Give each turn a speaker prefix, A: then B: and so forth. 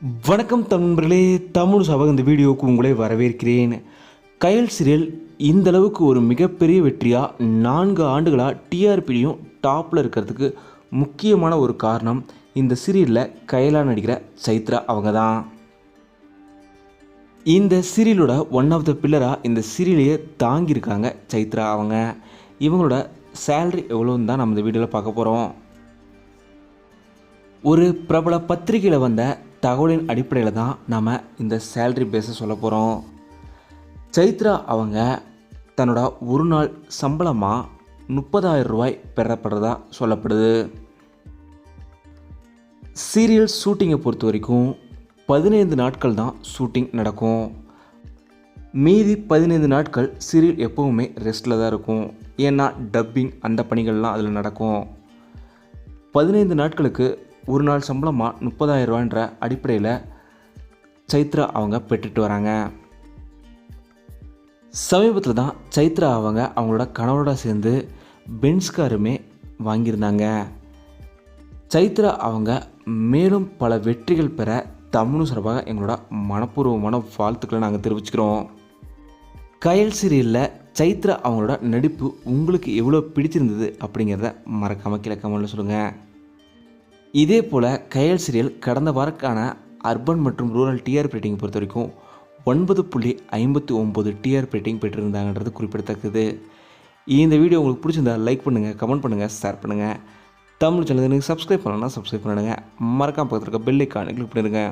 A: வணக்கம் நண்பர்களே தமிழ் சபக இந்த வீடியோவுக்கு உங்களை வரவேற்கிறேன். கயல் சீரியல் இந்த அளவுக்கு ஒரு மிகப்பெரிய வெற்றியாக நான்கு ஆண்டுகளாக டிஆர்பிலையும் டாப்பில் இருக்கிறதுக்கு முக்கியமான ஒரு காரணம் இந்த சீரியலில் கயலாக நடிக்கிற சைத்ரா அவங்க தான் இந்த சீரியலோட ஒன் ஆஃப் த பில்லராக இந்த சீரியலையே தாங்கியிருக்காங்க சைத்ரா அவங்க. இவங்களோட சேலரி எவ்வளோன்னு தான் நம்ம இந்த வீடியோவில் பார்க்க போகிறோம் ஒரு பிரபல பத்திரிகையில் வந்த தகவலின் அடிப்படையில் தான் நாம் இந்த சேல்ரி பேஸை சொல்ல போகிறோம் சைத்ரா அவங்க தன்னோட ஒரு நாள் சம்பளமாக முப்பதாயிரம் ரூபாய் பெறப்படுறதா சொல்லப்படுது. சீரியல் ஷூட்டிங்கை பொறுத்த வரைக்கும் பதினைந்து நாட்கள் தான் ஷூட்டிங் நடக்கும். மீதி பதினைந்து நாட்கள் சீரியல் எப்போவுமே ரெஸ்ட்டில் தான் இருக்கும். ஏன்னா டப்பிங் அந்த பணிகள்லாம் அதில் நடக்கும். பதினைந்து நாட்களுக்கு ஒரு நாள் சம்பளமாக முப்பதாயிரம் ரூபான்ற அடிப்படையில் சைத்ரா அவங்க பெற்றுட்டு வராங்க. சமீபத்தில் தான் சைத்ரா அவங்க அவங்களோட கணவரோட சேர்ந்து பென்ஸ் காருமே வாங்கியிருந்தாங்க. சைத்ரா அவங்க மேலும் பல வெற்றிகள் பெற தமிழும் சார்பாக எங்களோட மனப்பூர்வமான வாழ்த்துக்களை நாங்கள் தெரிவிச்சுக்கிறோம். கயல் சீரியலில் சைத்ரா அவங்களோட நடிப்பு உங்களுக்கு எவ்வளோ பிடிச்சிருந்தது அப்படிங்கிறத மறக்காமல் கீழே கமெண்ட்டில் சொல்லுங்கள் இதே போல் கயல் சீரியல் கடந்த வாரக்கான அர்பன் மற்றும் ரூரல் டிஆர் ரேட்டிங் பொறுத்த வரைக்கும் ஒன்பது புள்ளி ஐம்பத்தி ஒம்பது டிஆர் ரேட்டிங் பெற்றிருந்தாங்கன்றது குறிப்பிடத்தக்கது. இந்த வீடியோ உங்களுக்கு பிடிச்சிருந்தா லைக் பண்ணுங்கள் கமெண்ட் பண்ணுங்கள் ஷேர் பண்ணுங்கள் தமிழ் சேனலுக்கு எனக்கு சப்ஸ்கிரைப் பண்ணலன்னா சப்ஸ்கிரைப் பண்ணிடுங்க. மறக்காம பக்கத்தில் இருக்க பெல் ஐக்கானை கிளிக் பண்ணிடுங்க.